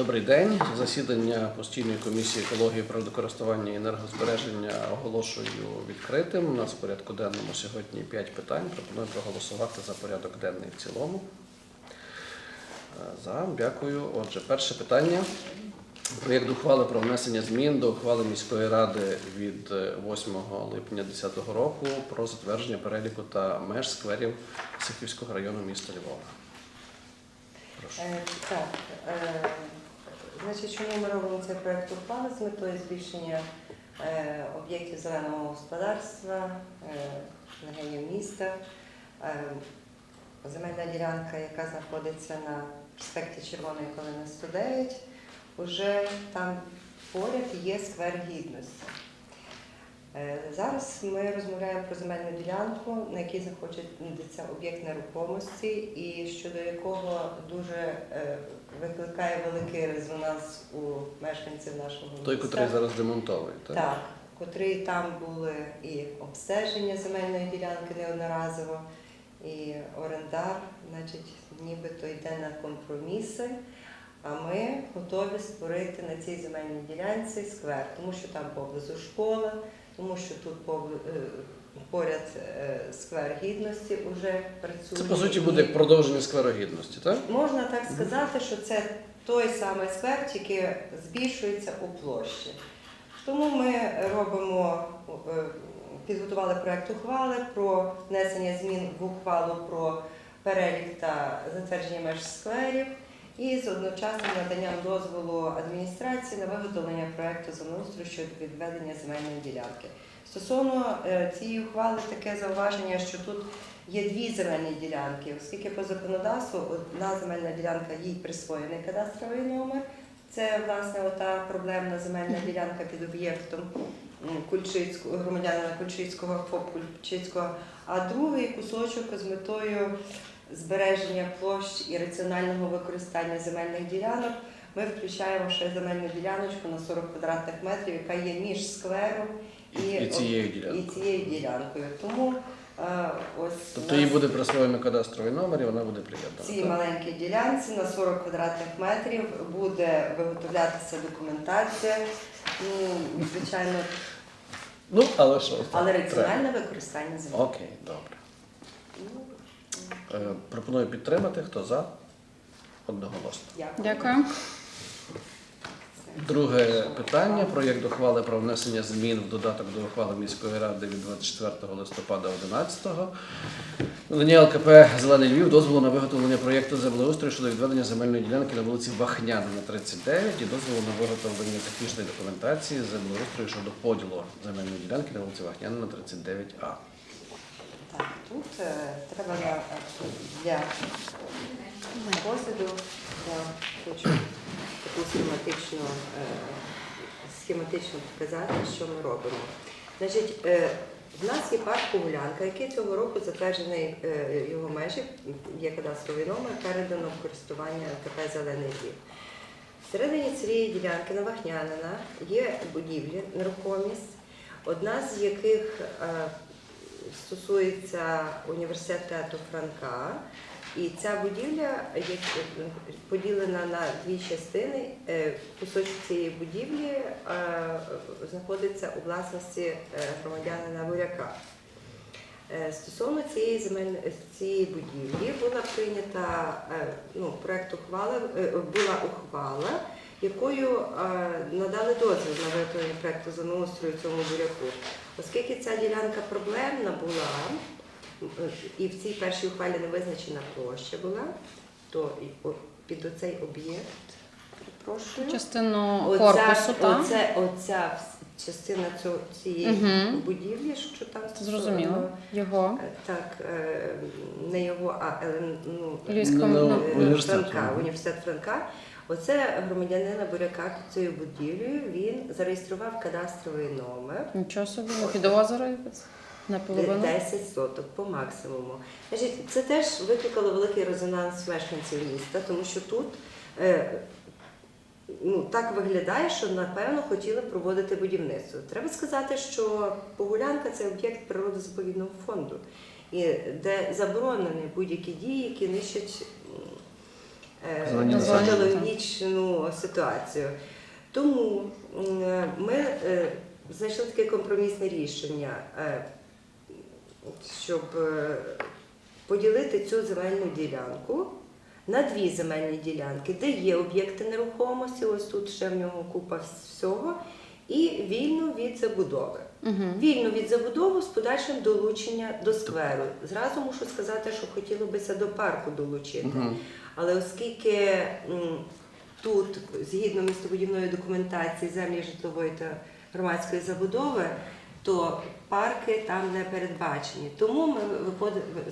Добрий день. Засідання постійної комісії екології, природокористування і енергозбереження оголошую відкритим. У нас в порядку денному сьогодні 5 питань. Пропоную проголосувати за порядок денний в цілому. Е, За, дякую. Отже, перше питання. Проєкт ухвали про внесення змін до ухвали міської ради від е, 8 липня 2010 року про затвердження переліку та меж скверів Сихівського району міста Львова. Прошу. Е, Так, е, значить, чому ми робимо цей проєкт ухвали з метою збільшення е, об'єктів зеленого господарства, е, міста. Е, Земельна ділянка, яка знаходиться на проспекті Червоної Калини 109, уже там поряд є сквер гідності. Е, Зараз ми розмовляємо про земельну ділянку, на якій знаходиться об'єкт нерухомості, і щодо якого дуже е, викликає великий резонанс у мешканців нашого Той, міста. котрий зараз демонтовий, так? Так, котрі там були і обстеження земельної ділянки неодноразово, і орендар, значить, нібито йде на компроміси. А ми готові створити на цій земельній ділянці сквер, тому що там поблизу школа, тому що тут е, поряд е, сквер гідності вже працює. Це по суті буде продовження скверогідності, так? Можна так сказати, що це той самий сквер, тільки збільшується у площі. Тому ми робимо, е, підготували проект ухвали про внесення змін в ухвалу про перелік та затвердження меж скверів і з одночасним наданням дозволу адміністрації на виготовлення проекту землеустрою щодо відведення земельної ділянки. Стосовно е, цієї ухвали таке зауваження, що тут є дві земельні ділянки, оскільки по законодавству одна земельна ділянка їй присвоєний кадастровий номер. Це власне ота проблемна земельна ділянка під об'єктом Кульчицького громадянина Кульчицького ФОП Кульчицького, а другий кусочок з метою збереження площ і раціонального використання земельних ділянок. Ми включаємо ще земельну діляночку на 40 квадратних метрів, яка є між сквером і, І цією і ділянкою. цією ділянкою. Тому е, ось Тобто їй буде присвоєно кадастровий номер і вона буде приєднана. цій маленькій ділянці на 40 квадратних метрів буде виготовлятися документація. Ну, звичайно, Ну, але що? але раціональне використання землі. Окей, добре. Ну, Пропоную підтримати. Хто за? Одноголосно. Дякую. Друге питання. Проєкт ухвали про внесення змін в додаток до ухвали міської ради від 24 листопада 11-го. Надання ЛКП Зелений Львів дозволу на виготовлення проєкту землеустрою щодо відведення земельної ділянки на вулиці Вахнянина, 39 і дозволу на виготовлення технічної документації землеустрою щодо поділу земельної ділянки на вулиці Вахнянина, 39А. Так, тут е, треба на, для розгляду я хочу таку схематичну, е, схематично показати, що ми робимо. Значить, е, в нас є парк Погулянка, який цього року затверджений е, його межі, є кадастровий номер, передано в користування КП Зелений Львів. Всередині цієї ділянки на Вахнянина є будівлі, нерухомість, одна з яких стосується університету Франка. І ця будівля поділена на дві частини. Е, Кусочок цієї будівлі е, знаходиться у власності е, громадянина Буряка. Стосовно цієї земельної цієї будівлі була прийнята ну, проект ухвали, була ухвала, якою е, надали дозвіл на виготовлення проекту землеустрою цьому буряку. Оскільки ця ділянка проблемна була, е, і в цій першій ухвалі не визначена площа була, то під оцей об'єкт, перепрошую, Частину Оця, корпусу, так? оце, оця частина цього, цієї Мгм. будівлі, що там Зрозуміло. Його. Е, Так, е, не його, а е, ну, Львівського Ну, е, університет. Франка, університет Франка. Оце громадянина Буряка під цією будівлею. Він зареєстрував кадастровий номер. Нічого собі, не під озеро наполовину. 10 соток по максимуму. Значить, це теж викликало великий резонанс мешканців міста, тому що тут е, ну, так виглядає, що напевно хотіли проводити будівництво. Треба сказати, що Погулянка це об'єкт природозаповідного фонду, і де заборонені будь-які дії, які нищать м, е, ситуацію. Тому ми е, знайшли таке компромісне рішення, е, щоб е, поділити цю земельну ділянку на дві земельні ділянки, де є об'єкти нерухомості, ось тут ще в нього купа всього, і вільно від забудови. Угу. Вільно від забудови з подальшим долучення до скверу. Зразу мушу сказати, що хотіло бися до парку долучити. Мгм. Але оскільки тут, згідно містобудівної документації, землі житлової та громадської забудови, то парки там не передбачені. Тому ми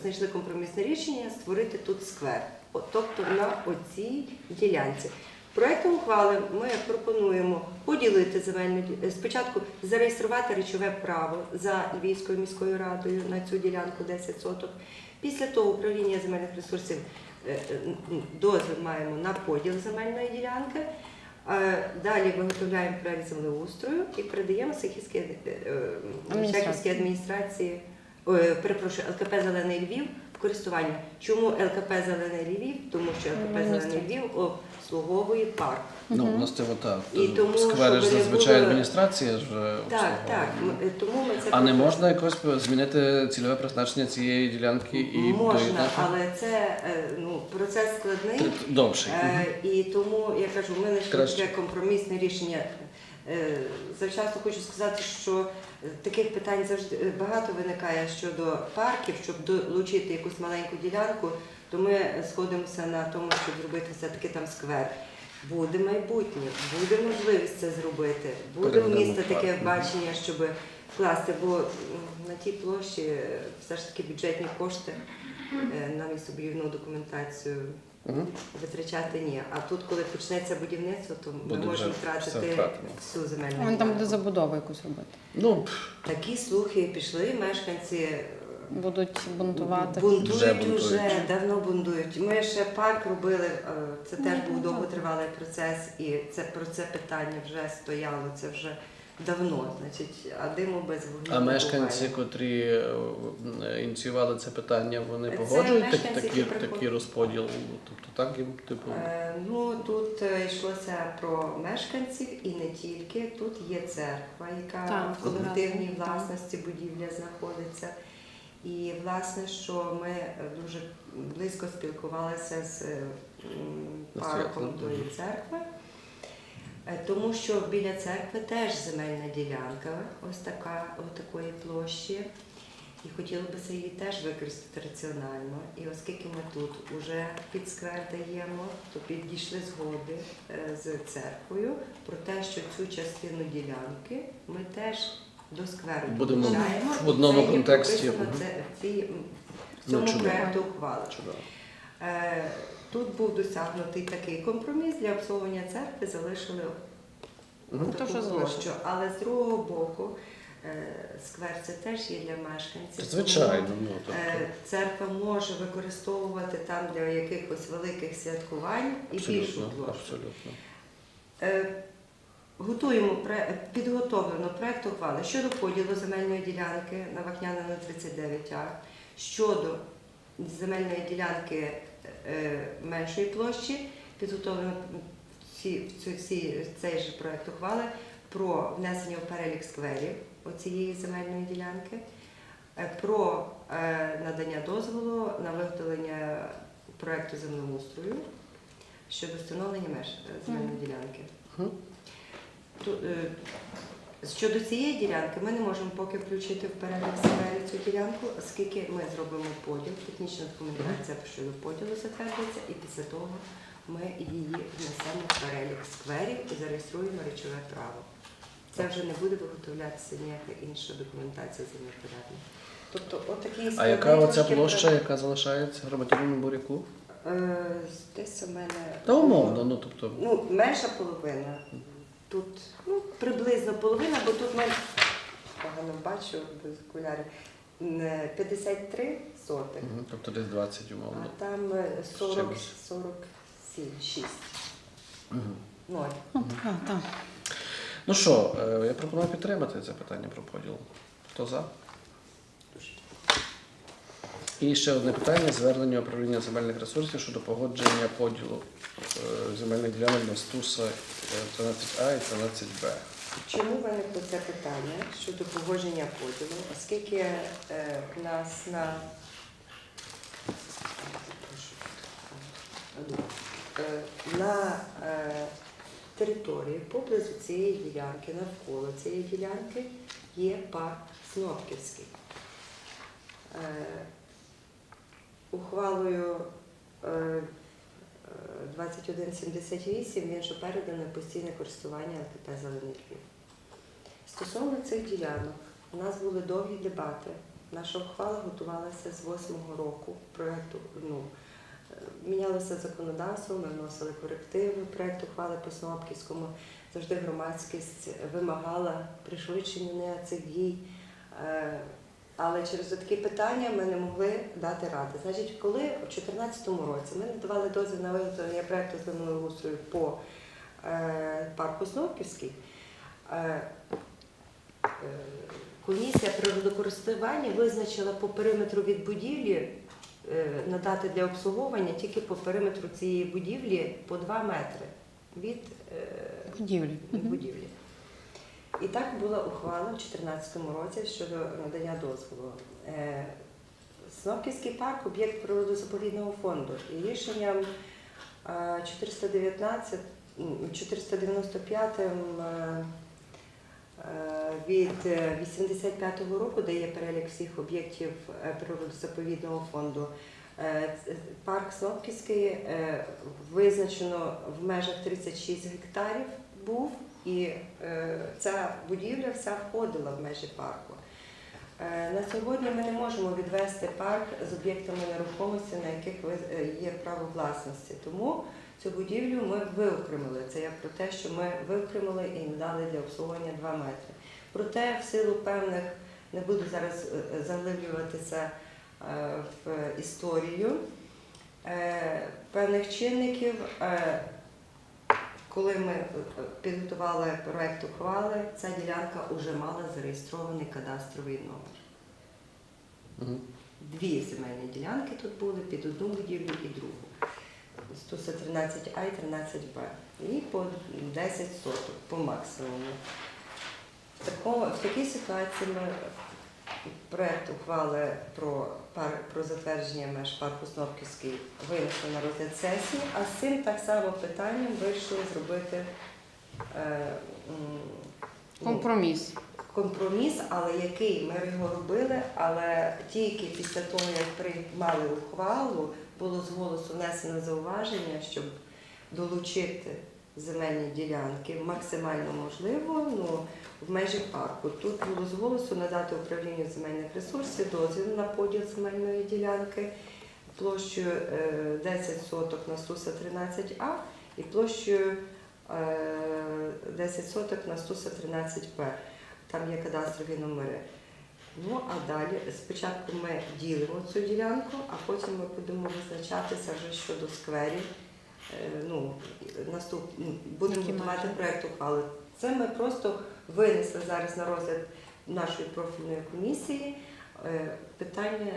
знайшли компромісне рішення створити тут сквер, тобто на оцій ділянці. Проектом ухвали ми пропонуємо поділити земельну ді- спочатку зареєструвати речове право за Львівською міською радою на цю ділянку 10 соток. Після того управління земельних ресурсів е, е, дозвіл маємо на поділ земельної ділянки. Е, Далі виготовляємо проєкт землеустрою і передаємо Сихівській е, е, Адміністрації. Перепрошую, ЛКП Зелений Львів в користування. Чому ЛКП Зелений Львів? Тому що ЛКП Зелений Львів обслуговує парк. Ну, у нас це так. І тому, Сквери ж щоб не зазвичай було- адміністрація ж Так, обслуговує. так. м- е, Тому ми це А не можна якось змінити цільове призначення цієї ділянки і можна, доєднати? але це е, ну, процес складний. Довший. Е, І тому я кажу, ми знайшли Краще. таке компромісне рішення. Е, Завчасно хочу сказати, що таких питань завжди е, багато виникає щодо парків, щоб долучити якусь маленьку ділянку, то ми сходимося на тому, щоб зробити все-таки там сквер. Буде майбутнє, буде можливість це зробити, буде у Передамо міста таке бачення, щоб вкласти, бо на тій площі е, все ж таки бюджетні кошти е, на містобудівну документацію Мгм. витрачати ні. А тут, коли почнеться будівництво, то ми Буде можемо вже все втратити втратимо. всю земельну Він там буде ділянку. забудову якусь робити. Ну, Такі слухи пішли, мешканці е, Будуть бунтувати. бунтують Вже вже, бунтують. давно бунтують. Ми ще парк робили, е, це теж був довготривалий процес, і це про це питання вже стояло. Це вже давно. Значить, а диму без вогню. а не мешканці, буває. котрі е, ініціювали це питання, вони Це погоджують так- такі, такий розподіл? Тобто так їм, типу. Е, Ну тут е, йшлося про мешканців і не тільки. Тут є церква, яка Так, в колективній так. власності будівля знаходиться. І власне, що ми дуже близько спілкувалися з е, м, тої церкви, тому що біля церкви теж земельна ділянка, ось така, ось такої площі. І хотіли би це її теж використати раціонально. І оскільки ми тут вже під сквер даємо, то підійшли згоди е, з церквою про те, що цю частину ділянки ми теж до скверу Будемо в одному це контексті. це в Ну, цьому чудово. проєкту ухвали. Е, Тут був досягнутий такий компроміс для обслуговування церкви, залишили Мгм. таку То, що площу. Але з другого боку, е, сквер це теж є для мешканців. Звичайно, ну тобто. е, Церква може використовувати там для якихось великих святкувань і більшу Абсолютно, площу. абсолютно. Е, Готуємо підготовлено проект ухвали щодо поділу земельної ділянки на Вахняна на 39А, щодо земельної ділянки меншої площі, підготовлено ці, в цей же проект ухвали про внесення в перелік скверів оцієї земельної ділянки, е, про е, надання дозволу на виготовлення проекту землеустрою щодо встановлення меж е, земельної ділянки. Е, Щодо цієї ділянки ми не можемо поки включити в перелік скверів цю ділянку, оскільки ми зробимо поділ, технічна документація щодо поділу затвердиться, і після того ми її внесемо в перелік скверів і зареєструємо речове право. Це вже не буде виготовлятися ніяка інша документація землепорядна. Тобто, отакі А яка оця площа, яка залишається громадянину буряку? Е, десь у мене. Та умовно, ну тобто. Ну, менша половина. Тут ну, приблизно половина, бо тут ми погано бачу без окулярів. М, 53 сотих, Мгм, Тобто десь 20 умовно. а там е, 40, 40 7, 6. Угу. 0. Ну, так, так. Ну що, е, я пропоную підтримати це питання про поділ. Хто за? І ще одне питання: звернення управління земельних ресурсів щодо погодження поділу е, земельних ділянок на стуса е, 13А і 13Б. Чому виникло це питання щодо погодження поділу, оскільки е, в нас на на е, території поблизу цієї ділянки, навколо цієї ділянки є парк Снопківський. Е, Ухвалою е, е, 2178 він вже переданий на постійне користування ЛКП «Зелений Львів». Стосовно цих ділянок, у нас були довгі дебати. Наша ухвала готувалася з 8-го року проєкту. Ну, е, мінялося законодавство, ми вносили корективи. Проєкт ухвали по Снопківському. Завжди громадськість вимагала пришвидшення цих дій. Е, Але через такі питання ми не могли дати ради. Значить, коли у 2014 році ми надавали дозвіл на виготовлення проєкту землеустрою по е, парку Снопківський, е, комісія природокористування визначила по периметру від будівлі надати для обслуговування тільки по периметру цієї будівлі по 2 метри від е, Будівлі. будівлі. І так була ухвала у 2014 році щодо надання дозволу. Е, Снопківський парк об'єкт природозаповідного фонду. І рішенням е, 419, 495 е, е, від е, 85-го року, де є перелік всіх об'єктів е, природозаповідного фонду. Е, Парк Снопківський е, визначено в межах 36 гектарів був, і е, ця будівля вся входила в межі парку. Е, На сьогодні ми не можемо відвести парк з об'єктами нерухомості, на яких е, є право власності. Тому цю будівлю ми виокремили. Це як про те, що ми виокремили і надали для обслуговування 2 метри. Проте, в силу певних, не буду зараз е, заглиблюватися е, в історію, е, певних чинників. е, коли ми е, підготували проект ухвали, ця ділянка вже мала зареєстрований кадастровий номер. Дві земельні ділянки тут були під одну будівлю і другу. 113А і 13Б. І по 10 соток по максимуму. В, такій ситуації ми проект ухвали про, пар, про затвердження меж парку Снопківський винесли на розгляд сесії, а з цим так само питанням вирішили зробити е, Компроміс. компроміс, але який ми його робили, але тільки після того, як приймали ухвалу, було з голосу внесено зауваження, щоб долучити земельні ділянки максимально можливо ну, в межі парку. Тут було з голосу надати управлінню земельних ресурсів дозвіл на поділ земельної ділянки площею е, 10 соток на 113А і площею е, 10 соток на 113Б там є кадастрові номери. Ну а далі спочатку ми ділимо цю ділянку, а потім ми будемо визначатися вже щодо скверів. Е, Ну, наступ... будемо готувати проєкт ухвали. Це ми просто винесли зараз на розгляд нашої профільної комісії е, питання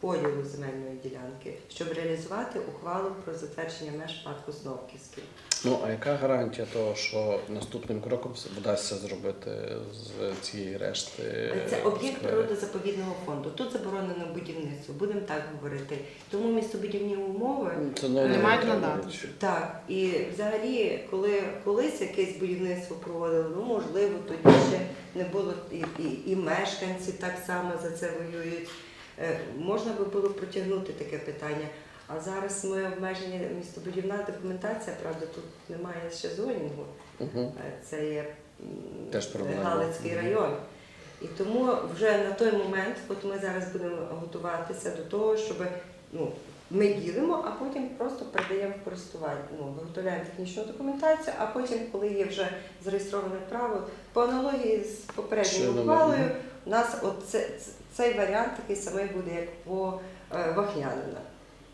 поділу земельної ділянки, щоб реалізувати ухвалу про затвердження меж парку Сновківський. Ну, а яка гарантія того, що наступним кроком вдасться зробити з цієї решти? Це об'єкт природозаповідного фонду. Тут заборонено будівництво, будемо так говорити. Тому містобудівні умови. Це ну, Не мають надати. Так, і взагалі, коли колись якесь будівництво проводили, ну можливо, тоді ще не було і, і, і мешканці так само за це воюють. Е, Можна би було протягнути таке питання. А зараз ми обмежені містобудівна документація, правда, тут немає ще зонінгу. Е, Це є Теж. Галицький район. І тому вже на той момент, от ми зараз будемо готуватися до того, щоб ну, ми ділимо, а потім просто передаємо в користування. Ну, виготовляємо технічну документацію, а потім, коли є вже зареєстроване право, по аналогії з попередньою ухвалою, у нас от це, цей варіант такий самий буде, як по е, Вахнянина.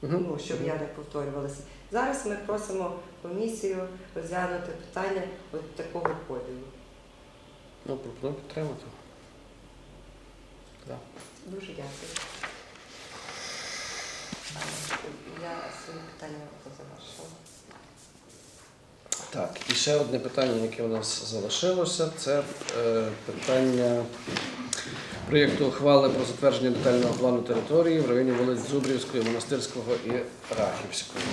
Ну, щоб я не повторювалася. Зараз ми просимо комісію розглянути питання от такого поділу. Ну, пропоную підтримати. Так. Дуже дякую. Я свої питання завершила. Так, і ще одне питання, яке у нас залишилося, це е, питання проєкту ухвали про затвердження детального плану території в районі вулиць Зубрівської, Монастирського і Рахівської.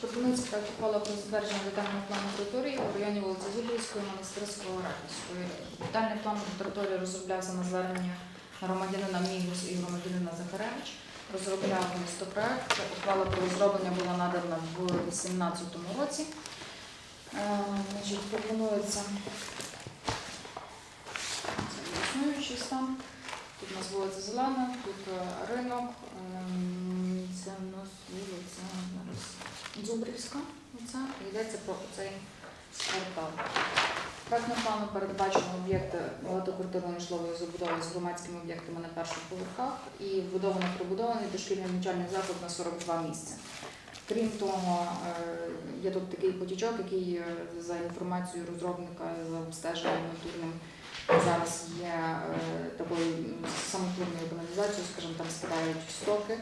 Пропонується проект про затвердження детального плану території у районі вулиці Зубівської, Монастирського, Раківської. Детальний план території розроблявся на звернення громадянина Мігус і громадянина Захаревич. Розробляв місто проект. Ухвала про розроблення була надана в 2018 році. Е, Значить, пропонується існуючий стан. Тут у нас вулиця Зелена, тут е, ринок, ем, це у нас вулиця зараз Зубрівська. Оце і йдеться про цей квартал. Проектним планом передбачено об'єкти багатоквартирної житлової забудови з громадськими об'єктами на перших поверхах і вбудовано прибудований дошкільний навчальний заклад на 42 місця. Крім того, е, є тут такий потічок, який е, за інформацією розробника за обстеженням натурним зараз є е, такою м, самотворною каналізацією, скажімо, там спадають стоки.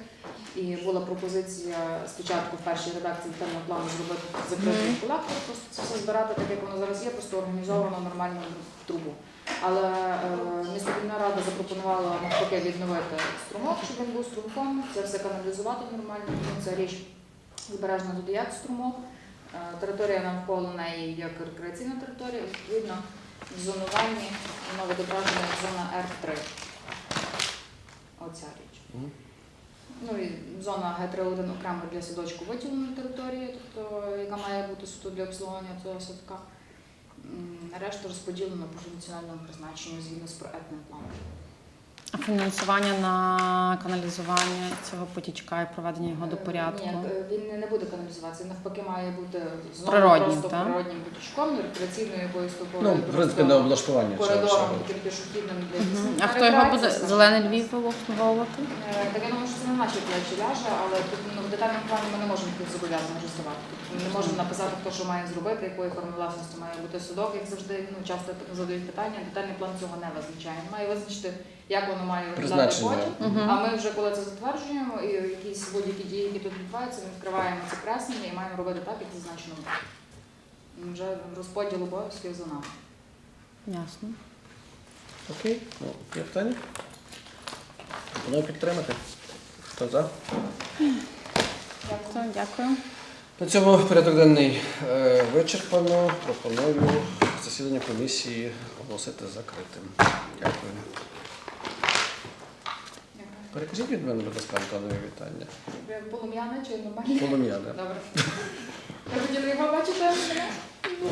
І була пропозиція спочатку в першій редакції детального плану зробити закритий колектор, просто це все збирати так, як воно зараз є, просто організовано нормально в трубу. Але е, містобільна рада запропонувала навпаки відновити струмок, щоб він був струмком, це все каналізувати нормально. Тому це річ збережна тут як струмок. Е, Територія навколо неї як рекреаційна територія, відповідно, в зонуванні воно відображена як зона Р3. Оця річ. Ну і зона Г3-1 окремо для садочку виділеної території, тобто яка має бути суто для обслуговування цього садка. Решта розподілено по функціональному призначенню згідно з проектним планом. Фінансування на каналізування цього потічка і проведення його до порядку. Ні, е, він не- буде каналізуватися, навпаки, має бути знову Природнім, просто природнім потічком, рекреаційною якоюсь Ну, в принципі, на облаштування коридором, таким пішохідним для Мгм. А хто його буде зелений Львів обслуговувати? Так я думаю, що це не наші плечі ляже, але тут детальному плані ми не можемо їх зобов'язані реєструвати. Тобто ми не можемо написати, хто що має зробити, якої форми власності має бути судок, як завжди ну, часто задають питання. Детальний план цього не визначає. Він має визначити, як воно має виглядати потім. А ми вже коли це затверджуємо, і якісь будь-які дії, які тут відбуваються, ми відкриваємо це креслення і маємо робити так, як зазначено. Вже розподіл обов'язків за нами. Ясно. Окей, ну, є питання? Пропоную підтримати. Хто за? Дякую. Дякую. На цьому порядок денний е, вичерпано. Пропоную засідання комісії оголосити закритим. Дякую. Перекажіть від мене, будь ласка, Антонові вітання. Полум'яне чи нормальне? Полум'яне. Добре. Ви хотіли його бачити?